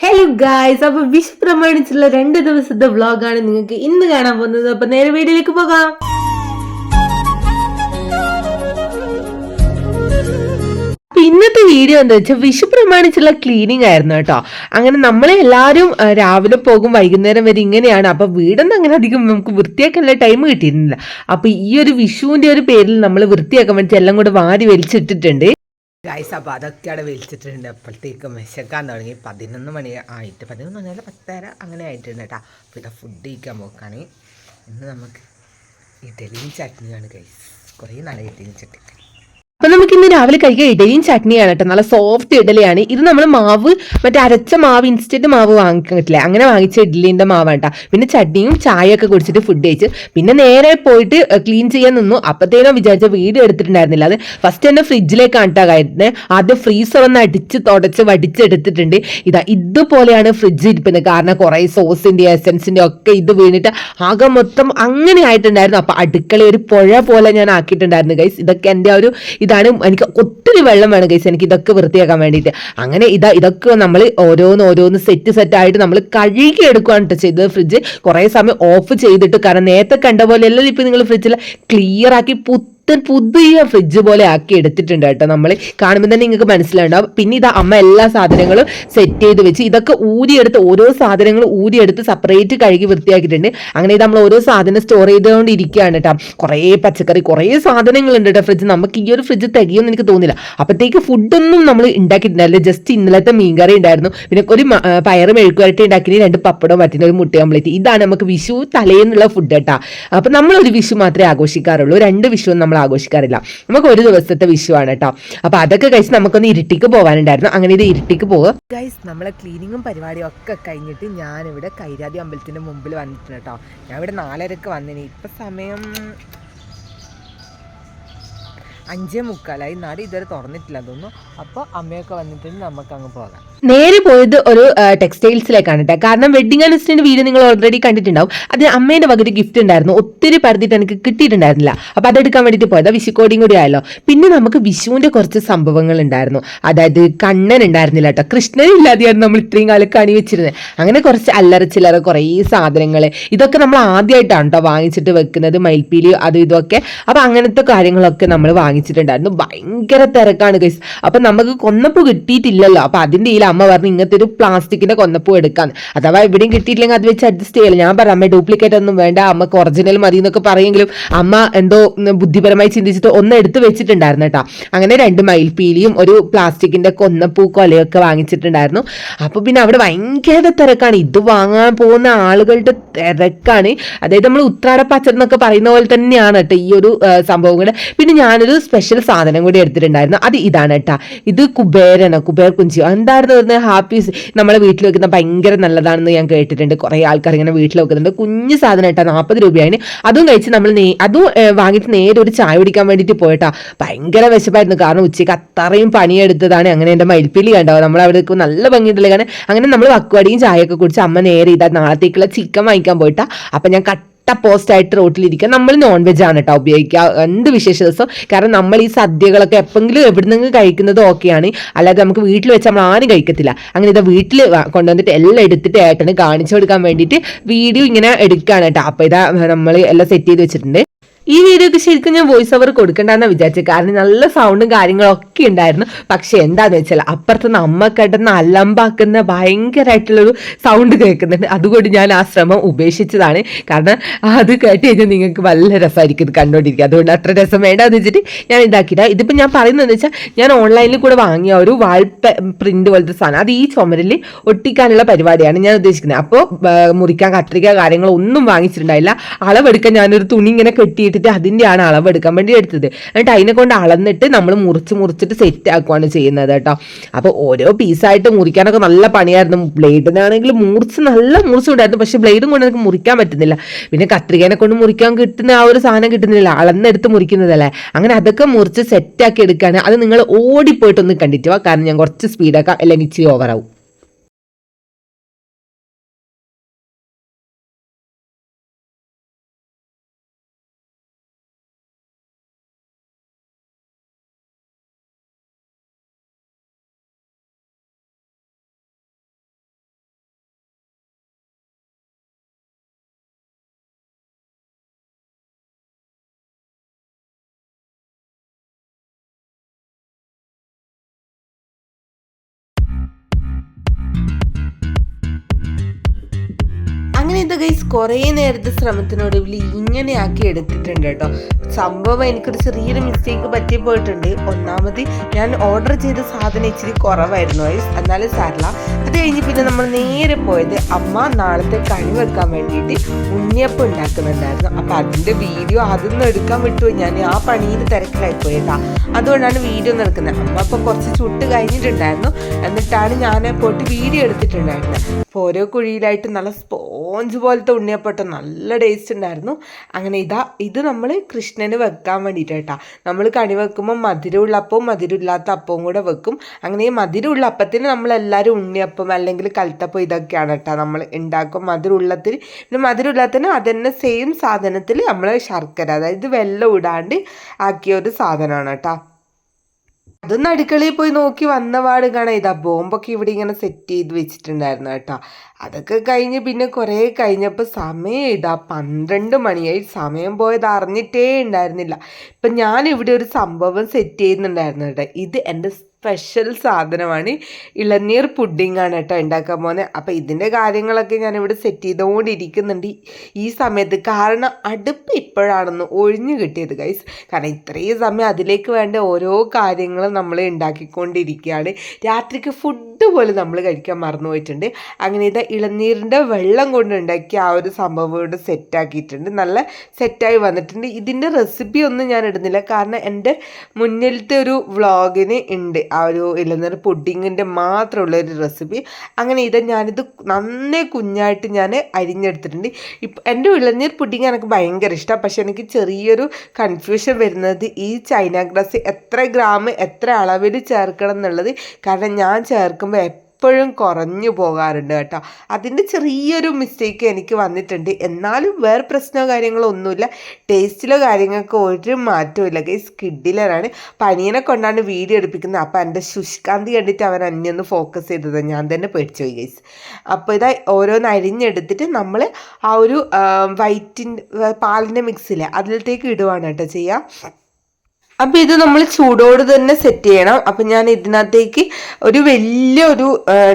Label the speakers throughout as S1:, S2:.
S1: Hello guys അപ്പൊ വിഷ് പ്രമാണിച്ചുള്ള രണ്ട് ദിവസത്തെ വ്ളോഗാണ് നിങ്ങൾക്ക് ഇന്ന് കാണാൻ പോകുന്നത്. അപ്പൊ നേരെ വീഡിയോയിലേക്ക് പോകാം. ഇന്നത്തെ വീഡിയോ എന്താ വെച്ചാൽ വിഷു പ്രമാണിച്ചുള്ള ക്ലീനിങ് ആയിരുന്നു കേട്ടോ. അങ്ങനെ നമ്മളെ എല്ലാവരും രാവിലെ പോകും വൈകുന്നേരം വരെ ഇങ്ങനെയാണ്. അപ്പൊ വീടൊന്നും അങ്ങനെ അധികം നമുക്ക് വൃത്തിയാക്കാനുള്ള ടൈം കിട്ടിയിരുന്നില്ല. അപ്പൊ ഈ ഒരു വിഷുവിന്റെ ഒരു പേരിൽ നമ്മൾ വൃത്തിയാക്കാൻ വേണ്ടി എല്ലാം കൂടെ വാരി വലിച്ചിട്ടിട്ടുണ്ട്.
S2: ഗൈസ് അപ്പോൾ അതൊക്കെ അവിടെ വിളിച്ചിട്ടുണ്ട്. അപ്പോഴത്തേക്ക് വിശക്കാൻ തുടങ്ങി. പതിനൊന്ന് മണി ആയിട്ട് പതിനൊന്ന് മണിയല്ല പത്തര അങ്ങനെ ആയിട്ടുണ്ട് കേട്ടോ. അപ്പോൾ ഇതാ ഫുഡ് കഴിക്കാൻ പോക്കാണ്. ഇന്ന് നമുക്ക് ഇഡലിയും ചട്നിയാണ് ഗൈസ് കുറേ നല്ല ഇഡലിയും ചട്നി
S1: അപ്പൊ നമുക്ക് ഇന്ന് രാവിലെ കഴിക്കുക ഇഡലിയും ചട്നിയാണ് കേട്ടോ. നല്ല സോഫ്റ്റ് ഇഡലിയാണ്. ഇത് നമ്മൾ മാവ് മറ്റേ അരച്ച മാവ് ഇൻസ്റ്റന്റ് മാവ് വാങ്ങിക്കാൻ പറ്റില്ല. അങ്ങനെ വാങ്ങിച്ച ഇഡലിന്റെ മാവാണ് കേട്ടോ പിന്നെ ചട്നിയും ചായയൊക്കെ കുടിച്ചിട്ട് ഫുഡ് കഴിച്ച്. പിന്നെ നേരെ പോയിട്ട് ക്ലീൻ ചെയ്യാൻ നിന്നു. അപ്പത്തേനും വിചാരിച്ച വീഡിയോ എടുത്തിട്ടുണ്ടായിരുന്നില്ല. അത് ഫസ്റ്റ് തന്നെ ഫ്രിഡ്ജിലേക്കാണ് കേട്ടോ ആദ്യം ഫ്രീസർ ഒന്ന് അടിച്ച് തുടച്ച് വടിച്ചെടുത്തിട്ടുണ്ട്. ഇതാ ഇതുപോലെയാണ് ഫ്രിഡ്ജ് ഇരിക്കുന്നത് കാരണം കുറേ സോസിന്റെ എസൻസിന്റെ ഒക്കെ ഇത് വീണിട്ട് ആകെ മൊത്തം അങ്ങനെ ആയിട്ടുണ്ടായിരുന്നു. അപ്പൊ അടുക്കള ഒരു പുഴ പോലെ ഞാൻ ആക്കിയിട്ടുണ്ടായിരുന്നു ഗൈസ് ഇതൊക്കെ എന്റെ ഒരു ഇതാണ് എനിക്ക് ഒത്തിരി വെള്ളം വേണം കൈസ് എനിക്ക് ഇതൊക്കെ വൃത്തിയാക്കാൻ വേണ്ടിയിട്ട്. അങ്ങനെ ഇതാ ഇതൊക്കെ നമ്മൾ ഓരോന്ന് ഓരോന്ന് സെറ്റ് സെറ്റ് ആയിട്ട് നമ്മൾ കഴുകി എടുക്കുകയാണ് കേട്ടോ ചെയ്തത് ഫ്രിഡ്ജ് കുറേ സമയം ഓഫ് ചെയ്തിട്ട് കാരണം നേരത്തെ കണ്ട പോലെ അല്ലല്ലോ ഇപ്പൊ നിങ്ങൾ ഫ്രിഡ്ജിൽ ക്ലിയർ ആക്കി പുത്തൻ പുതിയ ഫ്രിഡ്ജ് പോലെ ആക്കി എടുത്തിട്ടുണ്ട് കേട്ടോ നമ്മൾ കാണുമ്പോൾ തന്നെ നിങ്ങൾക്ക് മനസ്സിലാണ്ടാവും പിന്നെ ഇത് അമ്മ എല്ലാ സാധനങ്ങളും സെറ്റ് ചെയ്ത് വെച്ച് ഇതൊക്കെ ഊരിയെടുത്ത് ഓരോ സാധനങ്ങളും ഊരിയെടുത്ത് സെപ്പറേറ്റ് കഴുകി വൃത്തിയാക്കിയിട്ടുണ്ട്. അങ്ങനെ ഇത് നമ്മൾ ഓരോ സാധനം സ്റ്റോർ ചെയ്തുകൊണ്ടിരിക്കുകയാണ് കേട്ടോ. കുറേ പച്ചക്കറി കുറേ സാധനങ്ങളുണ്ട് കേട്ടോ ഫ്രിഡ്ജ് നമുക്ക് ഈ ഒരു ഫ്രിഡ്ജ് തികയൊന്നും എനിക്ക് തോന്നില്ല അപ്പോഴത്തേക്ക് ഫുഡൊന്നും നമ്മൾ ഉണ്ടാക്കിയിട്ടുണ്ടായില്ല ജസ്റ്റ് ഇന്നലത്തെ മീൻകറി ഉണ്ടായിരുന്നു. പിന്നെ ഒരു പയറ് മെഴുക്കുവരട്ടി ഉണ്ടാക്കി രണ്ട് പപ്പടവും പറ്റുന്ന ഒരു മുട്ട കംപ്ലീറ്റ് ഇതാണ് നമുക്ക് വിഷു തലേന്നുള്ള ഫുഡ് കേട്ടോ. അപ്പം നമ്മളൊരു വിഷു മാത്രമേ ആഘോഷിക്കാറുള്ളൂ. രണ്ട് വിഷുവും നമ്മൾ ആഘോഷിക്കാറില്ല നമുക്ക് ഒരു ദിവസത്തെ വിഷുവാണ് കേട്ടോ. അപ്പൊ അതൊക്കെ കഴിച്ച് നമുക്കൊന്ന് ഇരുട്ടിക്ക് പോകാനുണ്ടായിരുന്നു അങ്ങനെ ഇത് ഇരുട്ടിക്ക് പോകുക
S2: ഗൈസ് നമ്മളെ ക്ലീനിങ്ങും പരിപാടിയും ഒക്കെ കഴിഞ്ഞിട്ട് ഞാനിവിടെ കൈരാതി അമ്പലത്തിന്റെ മുമ്പിൽ വന്നിട്ടുണ്ട് കേട്ടോ. ഞാൻ ഇവിടെ നാലരക്ക് വന്നിനി. ഇപ്പം സമയം അഞ്ചേ മുക്കാലായി. നട ഇതുവരെ തുറന്നിട്ടില്ല തോന്നുന്നു. അപ്പോൾ അമ്മയൊക്കെ വന്നിട്ടുണ്ട് നമുക്ക് അങ്ങ് പോകാം.
S1: നേരെ പോയത് ഒരു ടെക്സ്റ്റൈൽസിലേക്കാണ് കേട്ടോ കാരണം വെഡിങ് ആനിവേഴ്സറിന്റെ വീട് നിങ്ങൾ ഓൾറെഡി കണ്ടിട്ടുണ്ടാവും. അതിന് അമ്മേന്റെ വക ഗിഫ്റ്റ് ഉണ്ടായിരുന്നു. ഒത്തിരി പരതിയിട്ട് എനിക്ക് കിട്ടിയിട്ടുണ്ടായിരുന്നില്ല. അപ്പൊ അതെടുക്കാൻ വേണ്ടിയിട്ട് പോയത്. വിഷുക്കോടിയും കൂടി ആയല്ലോ. പിന്നെ നമുക്ക് വിഷുവിന്റെ കുറച്ച് സംഭവങ്ങൾ ഉണ്ടായിരുന്നു. അതായത് കണ്ണൻ ഉണ്ടായിരുന്നില്ല കേട്ടോ കൃഷ്ണൻ ഇല്ലാതെയാണ് നമ്മൾ ഇത്രയും കാലം കണി വെച്ചിരുന്നത്. അങ്ങനെ കുറച്ച് അല്ലറ ചില്ലറ കുറേ സാധനങ്ങൾ ഇതൊക്കെ നമ്മൾ ആദ്യമായിട്ടാണ് കേട്ടോ വാങ്ങിച്ചിട്ട് വെക്കുന്നത്. മയിൽപ്പീലി അത് ഇതൊക്കെ അപ്പൊ അങ്ങനത്തെ കാര്യങ്ങളൊക്കെ നമ്മൾ വാങ്ങിച്ചിട്ടുണ്ടായിരുന്നു. ഭയങ്കര തിരക്കാണ് ഗൈസ് അപ്പൊ നമുക്ക് കൊന്നപ്പൂ കിട്ടിയിട്ടില്ലല്ലോ. അപ്പൊ അതിന്റെ ഇതിൽ അമ്മ പറഞ്ഞു ഇങ്ങനത്തെ ഒരു പ്ലാസ്റ്റിക്കിന്റെ കൊന്നപ്പൂ എടുക്കാൻ അഥവാ എവിടെയും കിട്ടിയിട്ടില്ലെങ്കിൽ അത് വെച്ച് അഡ്ജസ്റ്റ് ചെയ്യല്ലോ. ഞാൻ പറഞ്ഞു അമ്മ ഡ്യൂപ്ലിക്കേറ്റ് ഒന്നും വേണ്ട. അമ്മയ്ക്ക് ഒറിജിനൽ മതി എന്നൊക്കെ പറയെങ്കിലും അമ്മ എന്തോ ബുദ്ധിപരമായി ചിന്തിച്ചിട്ട് ഒന്ന് എടുത്ത് വെച്ചിട്ടുണ്ടായിരുന്നു കേട്ടോ. അങ്ങനെ രണ്ട് മയിൽപ്പീലിയും ഒരു പ്ലാസ്റ്റിക്കിന്റെ കൊന്നപ്പൂ കൊലയൊക്കെ വാങ്ങിച്ചിട്ടുണ്ടായിരുന്നു. അപ്പൊ പിന്നെ അവിടെ ഭയങ്കര തിരക്കാണ്. ഇത് വാങ്ങാൻ പോകുന്ന ആളുകളുടെ തിരക്കാണ്. അതായത് നമ്മൾ ഉത്രാട പച്ചർ എന്നൊക്കെ പറയുന്ന പോലെ തന്നെയാണ് കേട്ടോ ഈ ഒരു സംഭവം സംഭവങ്ങൾ പിന്നെ ഞാനൊരു സ്പെഷ്യൽ സാധനം കൂടി എടുത്തിട്ടുണ്ടായിരുന്നു. അത് ഇതാണ് കേട്ടോ ഇത് കുബേരനോ കുബേർ കുഞ്ചിയോ. എന്തായിരുന്നു പറയുന്നത് ഹാപ്പി നമ്മളെ വീട്ടിൽ വെക്കുന്ന ഭയങ്കര നല്ലതാണെന്ന് ഞാൻ കേട്ടിട്ടുണ്ട്. കുറേ ആൾക്കാർ ഇങ്ങനെ വീട്ടിൽ വെക്കുന്നുണ്ട്. കുഞ്ഞു സാധനം കേട്ടോ നാൽപ്പത് രൂപയാണ്. അതും കഴിച്ച് നമ്മൾ നേ അതും വാങ്ങിയിട്ട് നേരെ ഒരു ചായ കുടിക്കാൻ വേണ്ടിയിട്ട് പോയിട്ടാ. ഭയങ്കര വിശപ്പായിരുന്നു. കാരണം ഉച്ചയ്ക്ക് അത്രയും പണിയെടുത്തതാണ്. അങ്ങനെ എന്റെ മയിൽപ്പിലി കണ്ടാവും നമ്മൾ അവിടെ നല്ല ഭംഗിയുണ്ടല്ലേ. കാരണം അങ്ങനെ നമ്മൾ വക്കുവാടിയും ചായയൊക്കെ കുടിച്ച് അമ്മ നേരെ ഇതാ നാളത്തേക്കുള്ള ചിക്കൻ വാങ്ങിക്കാൻ പോയിട്ടാ. അപ്പം ഞാൻ കട്ട പോസ്റ്റ് ആയിട്ട് റോട്ടിലിരിക്കുക. നമ്മൾ നോൺ വെജ് ആണ് കേട്ടോ ഉപയോഗിക്കുക. എന്ത് വിശേഷ ദിവസം? കാരണം നമ്മൾ ഈ സദ്യകളൊക്കെ എപ്പോഴെങ്കിലും എവിടുന്നെങ്കിലും കഴിക്കുന്നത് ഓക്കെയാണ് അല്ലാതെ നമുക്ക് വീട്ടിൽ വെച്ച് നമ്മൾ ആരും കഴിക്കത്തില്ല. അങ്ങനെ ഇതാ വീട്ടിൽ കൊണ്ടുവന്നിട്ട് എല്ലാം എടുത്തിട്ട് ഏട്ടന് കാണിച്ചു കൊടുക്കാൻ വേണ്ടിയിട്ട് വീഡിയോ ഇങ്ങനെ എടുക്കുകയാണ് കേട്ടോ അപ്പോൾ ഇതാ നമ്മൾ എല്ലാം സെറ്റ് ചെയ്ത് വെച്ചിട്ടുണ്ട്. ഈ വീഡിയോക്ക് ശരിക്കും ഞാൻ വോയിസ് ഓവർ കൊടുക്കണ്ടെന്നാണ് വിചാരിച്ചു. കാരണം നല്ല സൗണ്ടും കാര്യങ്ങളൊക്കെ ഉണ്ടായിരുന്നു. പക്ഷെ എന്താന്ന് വെച്ചാൽ അപ്പുറത്ത് നമ്മ കിടന്ന് അലമ്പാക്കുന്ന ഭയങ്കരമായിട്ടുള്ളൊരു സൗണ്ട് കേൾക്കുന്നുണ്ട്. അതുകൊണ്ട് ഞാൻ ആ ശ്രമം ഉപേക്ഷിച്ചതാണ്. കാരണം അത് കേട്ട് കഴിഞ്ഞാൽ നിങ്ങൾക്ക് നല്ല രസമായിരിക്കും ഇത് കണ്ടുകൊണ്ടിരിക്കുക അതുകൊണ്ട് അത്ര രസം വേണ്ടെന്ന് വെച്ചിട്ട് ഞാൻ ഉണ്ടാക്കിയിട്ട് ഇതിപ്പോൾ ഞാൻ പറയുന്നതെന്ന് വെച്ചാൽ ഞാൻ ഓൺലൈനിൽ കൂടെ വാങ്ങിയ ഒരു വാൾ പ്രിന്റ് പോലത്തെ സാധനം. അത് ഈ ചുമരിൽ ഒട്ടിക്കാനുള്ള പരിപാടിയാണ് ഞാൻ ഉദ്ദേശിക്കുന്നത്. അപ്പോൾ മുറിക്കാൻ കത്രിക കാര്യങ്ങളൊന്നും വാങ്ങിച്ചിട്ടുണ്ടായില്ല. അളവെടുക്കാൻ ഞാനൊരു തുണി ഇങ്ങനെ കെട്ടിയിട്ടിട്ട് അതിന്റെയാണ് അളവെടുക്കാൻ വേണ്ടി എടുത്തത്. എന്നിട്ട് അതിനെ കൊണ്ട് അളന്നിട്ട് നമ്മൾ മുറിച്ച് മുറിച്ചിട്ട് സെറ്റ് ആക്കുകയാണ് ചെയ്യുന്നത് കേട്ടോ. അപ്പോൾ ഓരോ പീസായിട്ട് മുറിക്കാനൊക്കെ നല്ല പണിയായിരുന്നു. ബ്ലേഡിനാണെങ്കിൽ മുറിച്ച് നല്ല മുറിച്ചുണ്ടായിരുന്നു. പക്ഷേ ബ്ലേഡും കൊണ്ട് എനിക്ക് മുറിക്കാൻ പറ്റുന്നില്ല. പിന്നെ കത്രികേനെ കൊണ്ട് മുറിക്കാൻ കിട്ടുന്ന ആ ഒരു സാധനം കിട്ടുന്നില്ല. അളന്നെടുത്ത് മുറിക്കുന്നതല്ലേ. അങ്ങനെ അതൊക്കെ മുറിച്ച് സെറ്റാക്കി എടുക്കുകയാണ് അത് നിങ്ങൾ ഓടിപ്പോയിട്ടൊന്ന് കണ്ടിട്ട് വാ. കാരണം ഞാൻ കുറച്ച് സ്പീഡാക്കാം അല്ലെങ്കിൽ ഇച്ചിരി ഓവറാവും ഇത് ഗൈസ് കുറേ നേരത്തെ ശ്രമത്തിനൊടുവിൽ ഇങ്ങനെയാക്കി എടുത്തിട്ടുണ്ട് കേട്ടോ. സംഭവം എനിക്കൊരു ചെറിയൊരു മിസ്റ്റേക്ക് പറ്റി പോയിട്ടുണ്ട്. ഒന്നാമത് ഞാൻ ഓർഡർ ചെയ്ത സാധനം ഇച്ചിരി കുറവായിരുന്നു ഗൈസ് എന്നാലും സാരില്ല. അത് കഴിഞ്ഞ് പിന്നെ നമ്മൾ നേരെ പോയത് അമ്മ നാളത്തെ കണി വെക്കാൻ വേണ്ടിയിട്ട് ഉണ്ണിയപ്പം ഉണ്ടാക്കുന്നുണ്ടായിരുന്നു. അപ്പം അതിന്റെ വീഡിയോ അതൊന്നും എടുക്കാൻ വിട്ടു. ഞാൻ ആ പണിയിൽ തിരക്കിലായി പോയതാ. അതുകൊണ്ടാണ് വീഡിയോ ഒന്നും അമ്മ അപ്പോൾ കുറച്ച് ചുട്ട് കഴിഞ്ഞിട്ടുണ്ടായിരുന്നു. എന്നിട്ടാണ് ഞാൻ പോയിട്ട് വീഡിയോ എടുത്തിട്ടുണ്ടായിരുന്നത് അപ്പോൾ ഓരോ കുഴിയിലായിട്ട് നല്ല സ്പോഞ്ച് പോലത്തെ ഉണ്ണിയപ്പട്ടം നല്ല ടേസ്റ്റ് ഉണ്ടായിരുന്നു. അങ്ങനെ ഇതാ ഇത് നമ്മൾ കൃഷ്ണന് വെക്കാൻ വേണ്ടിയിട്ട് നമ്മൾ കണി വെക്കുമ്പോൾ മധുരമുള്ള അപ്പവും മധുരമില്ലാത്ത അപ്പവും കൂടെ വെക്കും. അങ്ങനെ ഈ മധുരമുള്ള അപ്പത്തിന് നമ്മളെല്ലാവരും ഉണ്ണിയപ്പം അല്ലെങ്കിൽ കൽത്തപ്പം ഇതൊക്കെയാണ് കേട്ടോ നമ്മൾ ഉണ്ടാക്കും മധുരമുള്ളത്തിന് പിന്നെ മധുരമില്ലാത്തതിന് അത് തന്നെ സെയിം സാധനത്തിൽ നമ്മൾ ശർക്കര അതായത് വെള്ളം ഇടാണ്ട് ആക്കിയ ഒരു സാധനമാണ് കേട്ടോ അതൊന്ന് അടുക്കളയിൽ പോയി നോക്കി വന്ന പാട് കാണാം. ഇതാ ബോംബൊക്കെ ഇവിടെ ഇങ്ങനെ സെറ്റ് ചെയ്ത് വെച്ചിട്ടുണ്ടായിരുന്നു കേട്ടോ. അതൊക്കെ കഴിഞ്ഞ് പിന്നെ കുറേ കഴിഞ്ഞപ്പോൾ സമയം ഇതാ പന്ത്രണ്ട് മണിയായി. സമയം പോയത് അറിഞ്ഞിട്ടേ ഉണ്ടായിരുന്നില്ല. ഇപ്പം ഞാനിവിടെ ഒരു സംഭവം സെറ്റ് ചെയ്യുന്നുണ്ടായിരുന്നു കേട്ടോ. ഇത് എന്റെ സ്പെഷ്യൽ സാധനമാണ്. ഇളനീർ പുഡിങ്ങാണ് കേട്ടോ ഉണ്ടാക്കാൻ പോകുന്നത് അപ്പോൾ ഇതിന്റെ കാര്യങ്ങളൊക്കെ ഞാനിവിടെ സെറ്റ് ചെയ്തുകൊണ്ടിരിക്കുന്നുണ്ട് ഈ സമയത്ത് കാരണം അടുപ്പ് ഇപ്പോഴാണെന്ന് ഒഴിഞ്ഞു കിട്ടിയത് ഗൈസ് കാരണം ഇത്രയും സമയം അതിലേക്ക് വേണ്ട ഓരോ കാര്യങ്ങളും നമ്മൾ ഉണ്ടാക്കിക്കൊണ്ടിരിക്കുകയാണ് രാത്രിക്ക് ഫുഡ് പോലും നമ്മൾ കഴിക്കാൻ മറന്നു പോയിട്ടുണ്ട്. അങ്ങനെ ഇത് ഇളനീരിന്റെ വെള്ളം കൊണ്ട് ഉണ്ടാക്കിയ ആ ഒരു സംഭവം ഇവിടെ സെറ്റാക്കിയിട്ടുണ്ട് നല്ല സെറ്റായി വന്നിട്ടുണ്ട്. ഇതിന്റെ റെസിപ്പി ഒന്നും ഞാൻ ഇടുന്നില്ല. കാരണം എന്റെ മുന്നിലത്തെ ഒരു വ്ളോഗിന് ഉണ്ട് ആ ഒരു ഇളനീർ പുഡിങ്ങിന്റെ മാത്രമുള്ള ഒരു റെസിപ്പി. അങ്ങനെ ഇത് ഞാനിത് നന്നേ കുഞ്ഞായിട്ട് ഞാൻ അരിഞ്ഞെടുത്തിട്ടുണ്ട്. ഇപ്പം എന്റെ ഇളനീർ പുഡിങ് എനിക്ക് ഭയങ്കര ഇഷ്ടമാണ് പക്ഷെ എനിക്ക് ചെറിയൊരു കൺഫ്യൂഷൻ വരുന്നത് ഈ ചൈന ഗ്രാസ് എത്ര ഗ്രാം എത്ര അളവിൽ ചേർക്കണം എന്നുള്ളത്. കാരണം ഞാൻ ചേർക്കുമ്പോൾ എപ്പോഴും കുറഞ്ഞു പോകാറുണ്ട് കേട്ടോ. അതിന്റെ ചെറിയൊരു മിസ്റ്റേക്ക് എനിക്ക് വന്നിട്ടുണ്ട്. എന്നാലും വേറെ പ്രശ്നമോ കാര്യങ്ങളോ ഒന്നുമില്ല. ടേസ്റ്റിലോ കാര്യങ്ങൾക്ക് ഒരു മാറ്റവും ഗൈസ് കിഡിലറാണ് പനിയനെ കൊണ്ടാണ് വീഡിയോ എടുപ്പിക്കുന്നത്. അപ്പോൾ എന്റെ ശുഷ്കാന്തി കണ്ടിട്ട് അവൻ അന്നെ ഒന്ന് ഫോക്കസ് ചെയ്തത്. ഞാൻ തന്നെ പേടിച്ചു പോയി ഗൈസ് അപ്പോൾ ഇതാ ഓരോന്ന് അരിഞ്ഞെടുത്തിട്ട് നമ്മൾ ആ ഒരു വൈറ്റിന്റെ പാലിന്റെ മിക്സിൽ അതിലത്തേക്ക് ഇടുവാണ് കേട്ടോ ചെയ്യുക അപ്പം ഇത് നമ്മൾ ചൂടോട് തന്നെ സെറ്റ് ചെയ്യണം. അപ്പം ഞാൻ ഇതിനകത്തേക്ക് ഒരു വലിയൊരു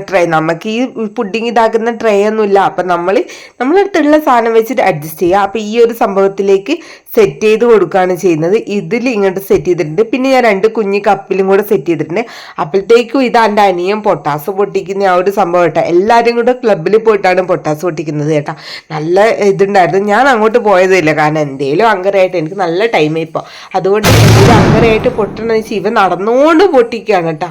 S1: ട്രേ നമുക്ക് ഈ പുഡിങ് ഇതാക്കുന്ന ട്രേ ഒന്നുമില്ല. അപ്പം നമ്മൾ നമ്മളടുത്തുള്ള സാധനം വെച്ചിട്ട് അഡ്ജസ്റ്റ് ചെയ്യുക അപ്പം ഈ ഒരു സംഭവത്തിലേക്ക് സെറ്റ് ചെയ്ത് കൊടുക്കുകയാണ് ചെയ്യുന്നത്. ഇതിൽ ഇങ്ങോട്ട് സെറ്റ് ചെയ്തിട്ടുണ്ട്. പിന്നെ ഞാൻ രണ്ട് കുഞ്ഞു കപ്പിലും കൂടെ സെറ്റ് ചെയ്തിട്ടുണ്ട്. അപ്പോഴത്തേക്കും ഇത് എന്റെ അനിയം പൊട്ടാസ് പൊട്ടിക്കുന്ന ആ ഒരു സംഭവം കേട്ടോ. എല്ലാവരും കൂടെ ക്ലബിൽ പോയിട്ടാണ് പൊട്ടാസ് പൊട്ടിക്കുന്നത് കേട്ടോ. നല്ല ഇതുണ്ടായിരുന്നു. ഞാൻ അങ്ങോട്ട് പോയതില്ല കാരണം എന്തേലും അങ്കറായിട്ട് എനിക്ക് നല്ല ടൈം ഇപ്പോൾ അതുകൊണ്ട് അങ്കരമായിട്ട് പൊട്ടണമെന്ന് വെച്ചാൽ ഇവ നടന്നുകൊണ്ട് പൊട്ടിക്കുകയാണ് കേട്ടോ.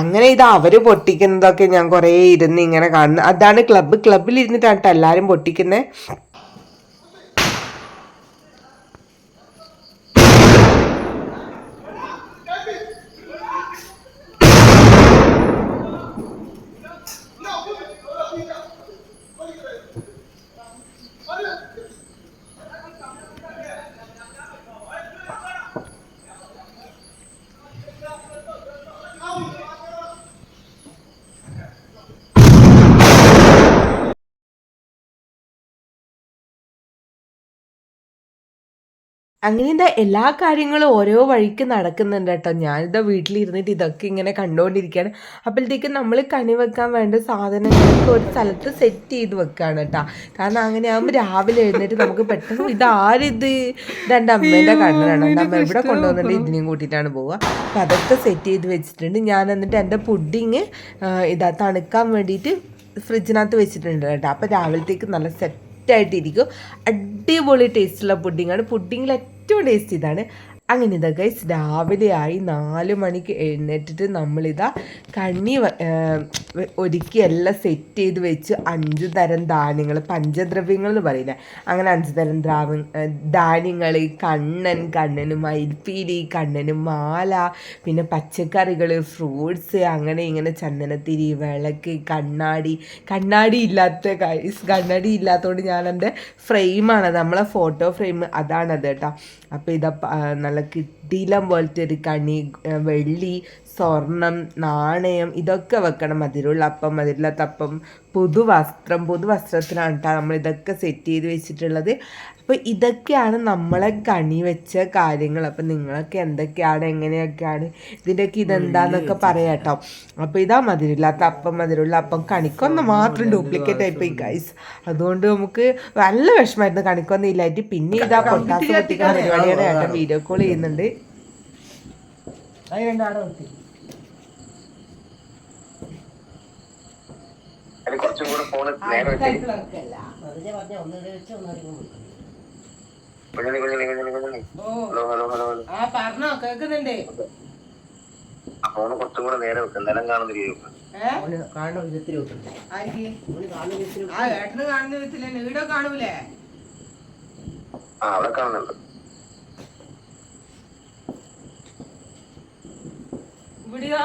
S1: അങ്ങനെ ഇത് അവർ പൊട്ടിക്കുന്നതൊക്കെ ഞാൻ കുറേ ഇരുന്ന് ഇങ്ങനെ കാണുന്നു. അതാണ് ക്ലബ്ബ് ക്ലബ്ബിൽ ഇരുന്നിട്ടാണ് കേട്ടോ എല്ലാവരും പൊട്ടിക്കുന്നത് അങ്ങനെ എന്താ എല്ലാ കാര്യങ്ങളും ഓരോ വഴിക്ക് നടക്കുന്നുണ്ട് കേട്ടോ. ഞാനിതാ വീട്ടിലിരുന്നിട്ട് ഇതൊക്കെ ഇങ്ങനെ കണ്ടുകൊണ്ടിരിക്കുകയാണ് അപ്പോഴത്തേക്കും നമ്മൾ കണി വെക്കാൻ വേണ്ട സാധനങ്ങളൊക്കെ ഒരു സ്ഥലത്ത് സെറ്റ് ചെയ്ത് വെക്കുകയാണ് കേട്ടോ. കാരണം അങ്ങനെ ആകുമ്പോൾ രാവിലെ എഴുന്നേറ്റ് നമുക്ക് പെട്ടെന്ന് ഇതാരിത് ഇതെന്റെ അമ്മേന്റെ കണ്ണനാണ്. എന്റെ അമ്മ എവിടെ കൊണ്ടുവന്നിട്ട് ഇതിനെയും കൂട്ടിയിട്ടാണ് പോവുക. അപ്പം അതൊക്കെ സെറ്റ് ചെയ്ത് വെച്ചിട്ടുണ്ട്. ഞാൻ എന്നിട്ട് എന്റെ പുഡിങ് ഇതാ തണുക്കാൻ വേണ്ടിയിട്ട് ഫ്രിഡ്ജിനകത്ത് വെച്ചിട്ടുണ്ട് കേട്ടോ. അപ്പോൾ രാവിലത്തേക്ക് നല്ല സെറ്റ് ായിട്ടിരിക്കും അടിപൊളി ടേസ്റ്റുള്ള പുഡിങ്ങാണ് പുഡിങ്ങിൽ ഏറ്റവും ടേസ്റ്റ് ഇതാണ്. അങ്ങനെ ഇതാ ഗൈസ് രാവിലെ ആയി നാല് മണിക്ക് എഴുന്നേറ്റിട്ട് നമ്മളിതാ കണ്ണി ഒരുക്കി എല്ലാം സെറ്റ് ചെയ്ത് വെച്ച് അഞ്ച് തരം ധാന്യങ്ങൾ പഞ്ചദ്രവ്യങ്ങൾ എന്ന് പറയില്ല അങ്ങനെ അഞ്ച് തരം ദ്രാവ ധാന്യങ്ങൾ കണ്ണൻ കണ്ണന് മയിൽപ്പീലി കണ്ണന് മാല പിന്നെ പച്ചക്കറികൾ ഫ്രൂട്ട്സ് അങ്ങനെ ഇങ്ങനെ ചന്ദനത്തിരി വിളക്ക് കണ്ണാടി. കണ്ണാടി ഇല്ലാത്ത ഗൈസ് കണ്ണാടി ഇല്ലാത്തതുകൊണ്ട് ഞാൻ എന്റെ ഫ്രെയിമാണ് നമ്മളെ ഫോട്ടോ ഫ്രെയിം അതാണത് കേട്ടോ. അപ്പോൾ ഇതാ ആ, നല്ല കിട്ടിയിലം പോലത്തെ ഒരു കണി വെള്ളി
S2: സ്വർണം നാണയം ഇതൊക്കെ വെക്കണം. മതിരുള്ള അപ്പം മധുരമില്ലാത്ത അപ്പം പുതുവസ്ത്രം പുതുവസ്ത്രത്തിനാണ് കേട്ടോ നമ്മൾ ഇതൊക്കെ സെറ്റ് ചെയ്ത് വെച്ചിട്ടുള്ളത്. അപ്പോൾ ഇതൊക്കെയാണ് നമ്മളെ കണി വെച്ച കാര്യങ്ങൾ. അപ്പം നിങ്ങളൊക്കെ എന്തൊക്കെയാണ് എങ്ങനെയൊക്കെയാണ് ഇതിന്റെയൊക്കെ ഇതെന്താന്നൊക്കെ പറയാം കേട്ടോ അപ്പോൾ ഇതാ മതിരില്ലാത്ത അപ്പം മതിരുള്ള അപ്പം. കണിക്കൊന്ന് മാത്രം ഡ്യൂപ്ലിക്കേറ്റ് ആയിപ്പോയി ഗൈസ് അതുകൊണ്ട് നമുക്ക് നല്ല വിഷമമായിരുന്നു കണിക്കൊന്നും ഇല്ലായിട്ട്. പിന്നെ ഇതാ പൊട്ടാസ് കത്തിക്കാൻ പരിപാടിയാണ് ഏട്ടൻ വീഡിയോ കോൾ ചെയ്യുന്നുണ്ട്.
S1: അത്. രണ്ടാടെ
S3: അതിന് കുറച്ചും കൂടെ ഫോണ് നേരെ വെച്ച്. Hello hello hello hello.
S1: ആ പറഞ്ഞോ കേൾക്കുന്നുണ്ട്.
S3: ആ ഫോണ് കുറച്ചും കൂടെ നേരെ വെക്ക്. എന്തായാലും കാണുന്ന രീതി വെക്ക്.
S4: കാണുന്ന വിധത്തിൽ വെക്കും. കാണുന്ന വിധത്തിൽ
S1: വീഡിയോ കാണൂലേ?
S3: ആ അവിടെ കാണുന്നുണ്ട്. കാണുന്നുണ്ട്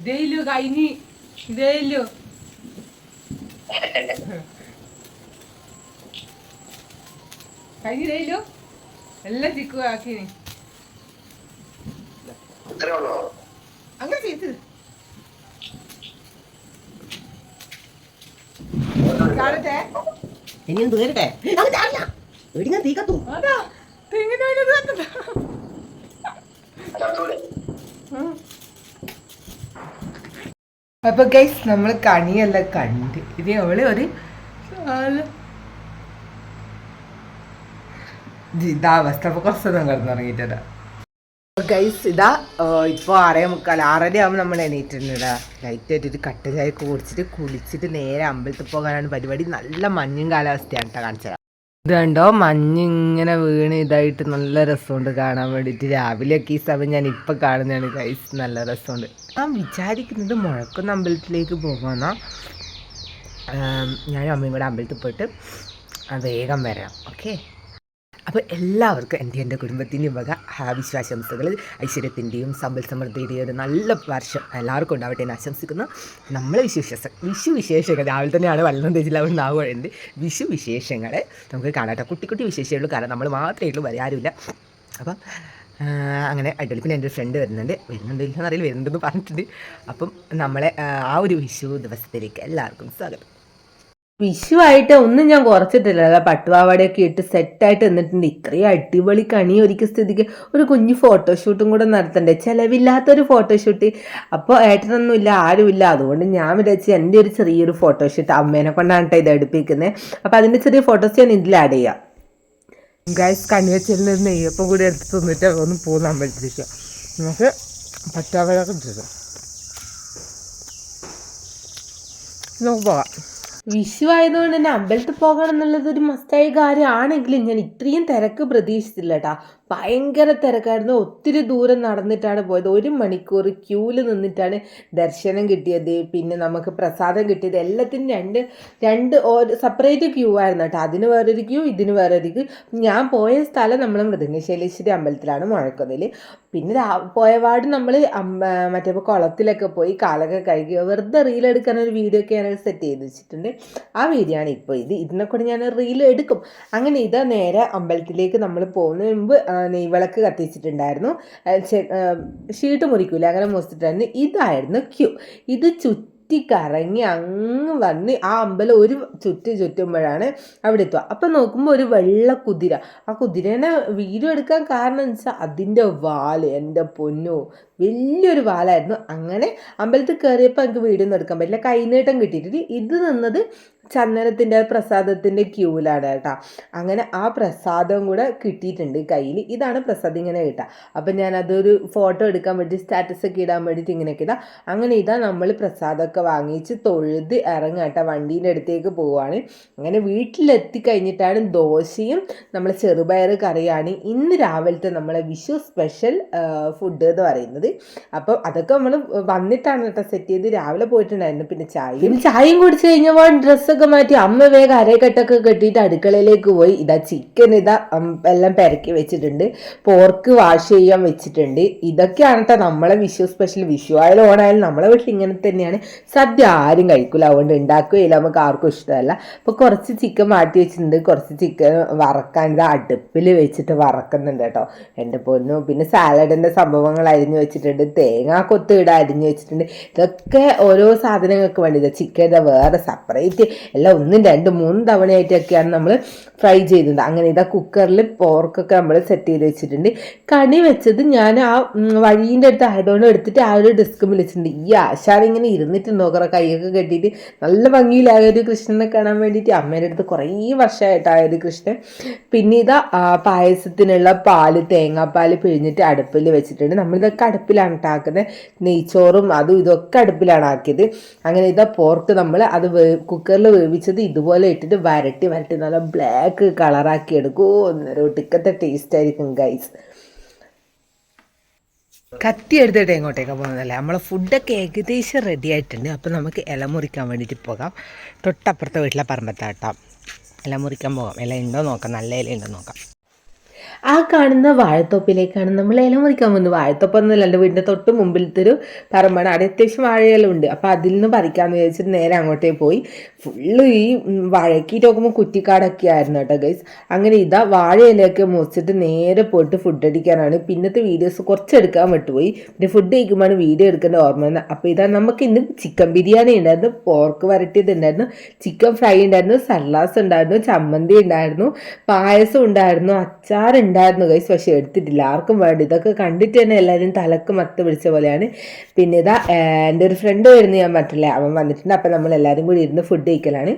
S1: ഇതേയില്ലു കഴിഞ്ഞ് ഇതേയില്ലു കഴിഞ്ഞില്ലേയില്ലു എല്ലാം ചിക്കു ആക്കിനി അങ്ങനെ ചെയ്ത്. കാണട്ടെ
S4: ഇനിയും തീരട്ടെ അത് ചാടില്ല. എടിഞ്ഞാ തീ കത്തും?
S1: അതാ. അപ്പൊ ഗൈസ് നമ്മൾ കണിയെല്ലാം കണ്ട്. ഇത് അവൾ ഒരു ഇതാ അവസ്ഥ. അപ്പൊ കുറച്ചൊന്നും കിടന്നുറങ്ങിയിട്ടാ ഗൈസ് ഇതാ ഇപ്പോൾ ആറേ മുക്കാൽ ആറര ആകുമ്പോൾ നമ്മൾ എണീറ്റിട്ടുണ്ടാ ലൈറ്റ് ആയിട്ടൊരു കട്ട കുടിച്ചിട്ട് കുളിച്ചിട്ട് നേരെ അമ്പലത്തിൽ പോകാനാണ് പരിപാടി. നല്ല മഞ്ഞും കാലാവസ്ഥയാണ് കേട്ടോ കാണിച്ചത്. ഇത് മഞ്ഞിങ്ങനെ വീണ് ഇതായിട്ട് നല്ല രസമുണ്ട് കാണാൻ വേണ്ടിയിട്ട്. രാവിലെയൊക്കെ ഈ സമയം ഞാൻ ഇപ്പം കാണുന്നതാണ് കൈസ് നല്ല രസമുണ്ട്. ഞാൻ വിചാരിക്കുന്നത് മുഴക്കുന്ന അമ്പലത്തിലേക്ക് പോകാമെന്നാ ഞാനും അമ്മയും കൂടെ അമ്പലത്തിൽ പോയിട്ട് വേഗം വരാം ഓക്കെ അപ്പോൾ എല്ലാവർക്കും എന്റെ എന്റെ കുടുംബത്തിന്റെയും വക ആ ഐശ്വര്യത്തിന്റെയും സമ്പൽ സമൃദ്ധിയുടെയും ഒരു നല്ല വർഷം എല്ലാവർക്കും ഉണ്ടാവട്ടെ എന്ന് ആശംസിക്കുന്നു. നമ്മളെ വിശേഷ വിഷു വിശേഷങ്ങൾ രാവിലെ തന്നെയാണ് വല്ലതും നാവ് കുഴയുണ്ട് വിഷു വിശേഷങ്ങൾ നമുക്ക് കാണാട്ടോ കുട്ടി. കുട്ടി വിശേഷമുള്ളൂ കാരണം നമ്മൾ മാത്രമേ ഉള്ളൂ വരാറില്ല അപ്പം അങ്ങനെ അടിപൊളി പിന്നെ എന്റെ ഫ്രണ്ട് വരുന്നുണ്ട്. വരുന്നുണ്ട് ഇല്ലെന്നറിയില്ല വരുന്നുണ്ടെന്ന് പറഞ്ഞിട്ടുണ്ട്. അപ്പം നമ്മളെ ആ ഒരു വിഷു ദിവസത്തിലേക്ക് എല്ലാവർക്കും സ്വാഗതം. വിഷുവായിട്ട് ഒന്നും ഞാൻ കുറച്ചിട്ടില്ല. പട്ടുപാവാടയൊക്കെ ഇട്ട് സെറ്റായിട്ട് നിന്നിട്ടുണ്ട്. ഇത്രയും അടിപൊളി കണി ഒരുക്കിയ സ്ഥിതിക്ക് ഒരു കുഞ്ഞു ഫോട്ടോഷൂട്ടും കൂടെ നടത്തണ്ടേ? ചിലവില്ലാത്തൊരു ഫോട്ടോഷൂട്ട് അപ്പോൾ ആടന്നൊന്നില്ല ആരും ഇല്ല അതുകൊണ്ട് ഞാൻ വിചാരിച്ചു എന്റെ ഒരു ചെറിയൊരു ഫോട്ടോഷൂട്ട് അമ്മേനെ കൊണ്ടാണ് ഇത് എടുപ്പിക്കുന്നത് അപ്പോൾ അതിന്റെ ചെറിയ ഫോട്ടോസ് ഞാൻ ഇതിൽ ആഡ് ചെയ്യാം. ഗൈസ് കണി വെച്ചിരുന്ന നെയ്യപ്പം കൂടി എടുത്ത് തിന്നിട്ട് ഒന്ന് പോകുന്ന അമ്പലത്തിലേക്ക് നമുക്ക് പട്ടാവഴൊക്കെ ഇട്ടിരുന്നു നമുക്ക് വിഷു ആയതുകൊണ്ട് തന്നെ അമ്പലത്തിൽ പോകണം എന്നുള്ളത് ഒരു മസ്തായ കാര്യമാണെങ്കിലും ഞാൻ ഇത്രയും തിരക്ക് പ്രതീക്ഷിച്ചില്ല കേട്ടാ ഭയങ്കര തിരക്കായിരുന്നു. ഒത്തിരി ദൂരം നടന്നിട്ടാണ് പോയത്. ഒരു മണിക്കൂർ ക്യൂവിൽ നിന്നിട്ടാണ് ദർശനം കിട്ടിയത്. പിന്നെ നമുക്ക് പ്രസാദം കിട്ടിയത്. എല്ലാത്തിനും രണ്ട് രണ്ട് സെപ്പറേറ്റ് ക്യൂ ആയിരുന്നു കേട്ടോ. അതിന് വേറൊരു ക്യൂ ഇതിന് വേറൊരു ക്യൂ ഞാൻ പോയ സ്ഥലം നമ്മൾ മൃദംഗശൈലേശ്വരി അമ്പലത്തിലാണ് മുഴക്കുന്നതിൽ. പിന്നെ പോയപാട് നമ്മൾ മറ്റേ കുളത്തിലൊക്കെ പോയി കാലൊക്കെ കഴുകി വെറുതെ റീൽ എടുക്കാൻ ഒരു വീഡിയോ ഒക്കെ ഞാൻ സെറ്റ് ചെയ്ത് വെച്ചിട്ടുണ്ട്. ആ വീഡിയോ ആണ് ഇപ്പോൾ ഇത്. ഇതിനെക്കൂടെ ഞാൻ റീൽ എടുക്കും. അങ്ങനെ ഇതാ നേരെ അമ്പലത്തിലേക്ക് നമ്മൾ പോകുന്നതിന് മുമ്പ് നെയ്വിളക്ക് കത്തിച്ചിട്ടുണ്ടായിരുന്നു. ഷീട്ട് മുറിക്കൂല അങ്ങനെ മുറിച്ചിട്ടായിരുന്നു ഇതായിരുന്നു ക്യൂ. ഇത് ചുറ്റി കറങ്ങി അങ്ങ് വന്ന് ആ അമ്പലം ഒരു ചുറ്റ് ചുറ്റുമ്പോഴാണ് അവിടെ എത്തുക. അപ്പം നോക്കുമ്പോൾ ഒരു വെള്ള കുതിര. ആ കുതിരേനെ വീഡിയോ എടുക്കാൻ കാരണം എന്ന് വെച്ചാൽ അതിന്റെ വാൽ എന്റെ പൊന്നു വലിയൊരു വാലായിരുന്നു. അങ്ങനെ അമ്പലത്തിൽ കയറിയപ്പോൾ എനിക്ക് വീഡിയോ ഒന്നും എടുക്കാൻ പറ്റില്ല. കൈനീട്ടം കിട്ടിയിട്ട് ഇത് നിന്നത് ചന്ദനത്തിന്റെ പ്രസാദത്തിന്റെ ക്യൂവിലാണ് കേട്ടോ. അങ്ങനെ ആ പ്രസാദം കൂടെ കിട്ടിയിട്ടുണ്ട് കയ്യിൽ ഇതാണ് പ്രസാദം ഇങ്ങനെ കിട്ടുക അപ്പം ഞാൻ അതൊരു ഫോട്ടോ എടുക്കാൻ വേണ്ടി സ്റ്റാറ്റസ് ഒക്കെ ഇടാൻ വേണ്ടിയിട്ട് ഇങ്ങനെ ഇതാ അങ്ങനെ ഇതാ നമ്മൾ പ്രസാദമൊക്കെ വാങ്ങിച്ച് തൊഴുത് ഇറങ്ങുക കേട്ടോ. വണ്ടീന്റെ അടുത്തേക്ക് പോവുകയാണ് അങ്ങനെ വീട്ടിലെത്തി കഴിഞ്ഞിട്ടാണ് ദോശയും നമ്മൾ ചെറുപയർ കറിയാണ് ഇന്ന് രാവിലത്തെ നമ്മളെ വിഷു സ്പെഷ്യൽ ഫുഡ് എന്ന് പറയുന്നത്. അപ്പം അതൊക്കെ നമ്മൾ വന്നിട്ടാണ് കേട്ടോ സെറ്റ് ചെയ്ത് രാവിലെ പോയിട്ടുണ്ടായിരുന്നു പിന്നെ ചായയും ചായയും കുടിച്ച് കഴിഞ്ഞപ്പോൾ ഡ്രസ്സൊക്കെ മാറ്റി അമ്മ വേഗം അരക്കെട്ടൊക്കെ കെട്ടിയിട്ട് അടുക്കളയിലേക്ക് പോയി. ഇതാ ചിക്കൻ ഇതാ എല്ലാം പെരക്കി വെച്ചിട്ടുണ്ട്. പോർക്ക് വാഷ് ചെയ്യാൻ വെച്ചിട്ടുണ്ട്. ഇതൊക്കെയാണ് നമ്മളെ വിഷു സ്പെഷ്യൽ വിഷു ആയാലും ഓണായാലും നമ്മളെ വീട്ടിൽ ഇങ്ങനെ തന്നെയാണ്. സദ്യ ആരും കഴിക്കില്ല അതുകൊണ്ട് ഉണ്ടാക്കുകയില്ല. നമുക്ക് ആർക്കും ഇഷ്ടമല്ല. അപ്പോൾ കുറച്ച് ചിക്കൻ മാറ്റി വെച്ചിട്ടുണ്ട്. കുറച്ച് ചിക്കൻ വറക്കാൻ ഇത് അടുപ്പിൽ വെച്ചിട്ട് വറക്കുന്നുണ്ട് കേട്ടോ. എന്റെ പൊന്നു. പിന്നെ സാലഡിന്റെ സംഭവങ്ങൾ അരിഞ്ഞു വെച്ചിട്ടുണ്ട്. തേങ്ങാ കൊത്ത് ഇട അരിഞ്ഞു വെച്ചിട്ടുണ്ട്. ഇതൊക്കെ ഓരോ സാധനങ്ങൾക്ക് വേണ്ടി ചിക്കൻ വേറെ സെപ്പറേറ്റ് എല്ലാം ഒന്നും രണ്ടും മൂന്നും തവണയായിട്ടൊക്കെയാണ് നമ്മൾ ഫ്രൈ ചെയ്തത്. അങ്ങനെ ഇതാ കുക്കറിൽ പോർക്കൊക്കെ നമ്മൾ സെറ്റ് ചെയ്ത് വെച്ചിട്ടുണ്ട്. കണി വെച്ചത് ഞാൻ ആ വഴീന്റെ അടുത്ത് ആയതുകൊണ്ട് എടുത്തിട്ട് ആ ഒരു ഡിസ്ക് വിളിച്ചിട്ടുണ്ട് ഈ ആശാൻ ഇങ്ങനെ ഇരുന്നിട്ടുണ്ടോ? കുറേ കൈയൊക്കെ കെട്ടിയിട്ട് നല്ല ഭംഗിയിലായ ഒരു കൃഷ്ണനെ കാണാൻ വേണ്ടിയിട്ട് അമ്മേന്റെ അടുത്ത് കുറേ വർഷമായിട്ടായ ഒരു കൃഷ്ണൻ. പിന്നെ ഇതാ പായസത്തിനുള്ള പാൽ തേങ്ങാപ്പാൽ പിഴിഞ്ഞിട്ട് അടുപ്പിൽ വെച്ചിട്ടുണ്ട്. നമ്മളിതൊക്കെ അടുപ്പിലാണ് ഉണ്ടാക്കുന്നത് നെയ്ച്ചോറും അതും ഇതൊക്കെ അടുപ്പിലാണ് ആക്കിയത്. അങ്ങനെ ഇതാ പോർക്ക് നമ്മൾ അത് കുക്കറിൽ വേവിച്ചത് ഇതുപോലെ ഇട്ടിട്ട് വരട്ടി വരട്ടി നല്ല ബ്ലാക്ക് കളറാക്കി എടുക്കും. ഒന്നൊരു ഒടുക്കത്തെ ടേസ്റ്റ് ആയിരിക്കും ഗൈസ് കത്തി എടുത്തിട്ട് എങ്ങോട്ടേക്കാണ് പോകുന്നതല്ലേ? നമ്മളെ ഫുഡൊക്കെ ഏകദേശം റെഡി ആയിട്ടുണ്ട്. അപ്പോൾ നമുക്ക് ഇല മുറിക്കാൻ വേണ്ടിയിട്ട് പോകാം. തൊട്ടപ്പുറത്തെ വീട്ടിലെ പറമ്പത്താട്ടാം. ഇല മുറിക്കാൻ പോകാം. ഇല ഉണ്ടോ നോക്കാം. നല്ല ഇല ഉണ്ടോ നോക്കാം. ആ കാണുന്ന വാഴത്തോപ്പിലേക്കാണ് നമ്മൾ ഇല മുറിക്കാൻ പോകുന്നത്. വാഴത്തോപ്പ് ഒന്നുമില്ല എന്റെ വീടിന്റെ തൊട്ട് മുമ്പിലത്തെ ഒരു പറമ്പാണ്. അവിടെ അത്യാവശ്യം വാഴയെല്ലാം ഉണ്ട് അപ്പോൾ അതിൽ നിന്ന് പറിക്കാമെന്ന് വിചാരിച്ചിട്ട് നേരെ അങ്ങോട്ടേ പോയി. ഫുള്ള് ഈ ഉം, വഴക്കിയിട്ട് നോക്കുമ്പോൾ കുറ്റിക്കാടൊക്കെ ആയിരുന്നു കേട്ടോ ഗൈസ് അങ്ങനെ ഇതാ വാഴയിലൊക്കെ മുറിച്ചിട്ട് നേരെ പോയിട്ട് ഫുഡ് അടിക്കാനാണ്. പിന്നത്തെ വീഡിയോസ് കുറച്ച് എടുക്കാൻ വിട്ടുപോയി. പിന്നെ ഫുഡ് കഴിക്കുമ്പോഴാണ് വീഡിയോ എടുക്കേണ്ട ഓർമ്മ വന്നത്. അപ്പോൾ ഇതാ നമുക്ക് ഇന്ന് ചിക്കൻ ബിരിയാണി ഉണ്ടായിരുന്നു. പോർക്ക് വരട്ടിയത് ഉണ്ടായിരുന്നു. ചിക്കൻ ഫ്രൈ ഉണ്ടായിരുന്നു. സല്ലാസ് ഉണ്ടായിരുന്നു. ചമ്മന്തി ഉണ്ടായിരുന്നു. പായസം ഉണ്ടായിരുന്നു. അച്ചാർ ഉണ്ടായിരുന്നു ഗൈസ് പക്ഷെ എടുത്തിട്ടില്ല. ആർക്കും വേണ്ട. ഇതൊക്കെ കണ്ടിട്ട് തന്നെ എല്ലാവരും തലക്ക് മത്ത് പിടിച്ച പോലെയാണ്. പിന്നെ ഇതാ എന്റെ ഒരു ഫ്രണ്ട് വരുന്നു ഞാൻ പറ്റില്ല അവൻ വന്നിട്ടുണ്ട്. അപ്പം നമ്മൾ എല്ലാവരും കൂടി ഇരുന്ന് ഫുഡ് കഴിക്കലാണ്.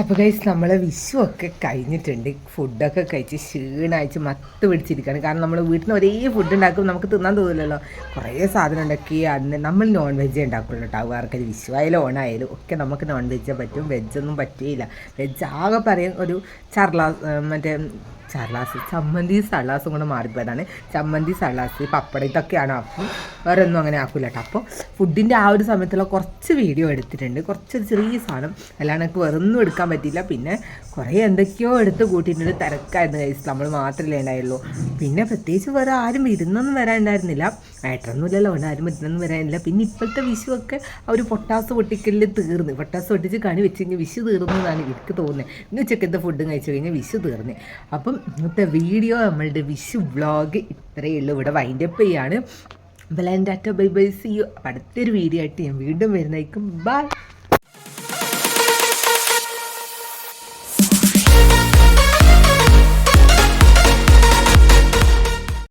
S1: അപ്പോൾ ഗൈസ് നമ്മളെ വിഷു ഒക്കെ കഴിഞ്ഞിട്ടുണ്ട്. ഫുഡൊക്കെ കഴിച്ച് ക്ഷീണായിച്ച് മത്ത് പിടിച്ചിരിക്കുകയാണ്. കാരണം നമ്മൾ വീട്ടിൽ ഒരേ ഫുഡ് ഉണ്ടാക്കും നമുക്ക് തിന്നാൻ തോന്നില്ലല്ലോ. കുറേ സാധനം ഉണ്ടാക്കി അന്ന് നമ്മൾ നോൺ വെജ് ഉണ്ടാക്കുള്ളൂ കേട്ടോ. ആർക്കൊരു വിഷു ഓണായാലും ഒക്കെ നമുക്ക് നോൺ വെജ് പറ്റും വെജൊന്നും പറ്റിയില്ല. വെജ് ആകെ പറയും ഒരു ചർള മറ്റേ ചർലാസ് ചമ്മന്തി സള്ളാസും കൂടെ മാറിപ്പോയതാണ്. ചമ്മന്തി സള്ളാസ് പപ്പടം ഇതൊക്കെയാണ് അപ്പം. വേറെ ഒന്നും അങ്ങനെ ആക്കില്ല കേട്ടോ അപ്പോൾ ഫുഡിന്റെ ആ ഒരു സമയത്തുള്ള കുറച്ച് വീഡിയോ എടുത്തിട്ടുണ്ട്. കുറച്ച് ചെറിയ സാധനം. അല്ലാണ്ട് എനിക്ക് വെറൊന്നും എടുക്കാൻ പറ്റിയില്ല. പിന്നെ കുറേ എന്തൊക്കെയോ എടുത്ത് കൂട്ടിയിട്ടുണ്ട്. തിരക്കായിരുന്നു കഴിച്ച് നമ്മൾ മാത്രമല്ലേ ഉണ്ടായുള്ളൂ. പിന്നെ പ്രത്യേകിച്ച് വേറെ ആരും വിരുന്നൊന്നും വരാനുണ്ടായിരുന്നില്ല. ഏട്ടനൊന്നുമില്ലല്ലോ. അതുകൊണ്ട് ആരും വിരുന്നൊന്നും വരാനില്ല. പിന്നെ ഇപ്പോഴത്തെ വിഷുവൊക്കെ ആ ഒരു പൊട്ടാസ് പൊട്ടിക്കലിൽ തീർന്ന്. പൊട്ടാസ് പൊട്ടിച്ച് കണി വെച്ച് കഴിഞ്ഞാൽ വിഷു തീർന്നു എന്നാണ് എനിക്ക് തോന്നുന്നത്. ഇന്ന് ഉച്ചക്കത്തെ ഫുഡും കഴിച്ചു കഴിഞ്ഞാൽ വിഷു തീർന്ന്. അപ്പം ഇന്നത്തെ വീഡിയോ നമ്മളുടെ വിഷു വ്ളോഗ് ഇത്രയേ ഉള്ളൂ. ഇവിടെ വൈൻഡപ്പ് ചെയ്യാണ്. ബലാൻഡാറ്റ ബൈ ബൈ സി യു അടുത്തൊരു വീഡിയോ ആയിട്ട് ഞാൻ വീണ്ടും വരുന്നതായിരിക്കും. ബൈ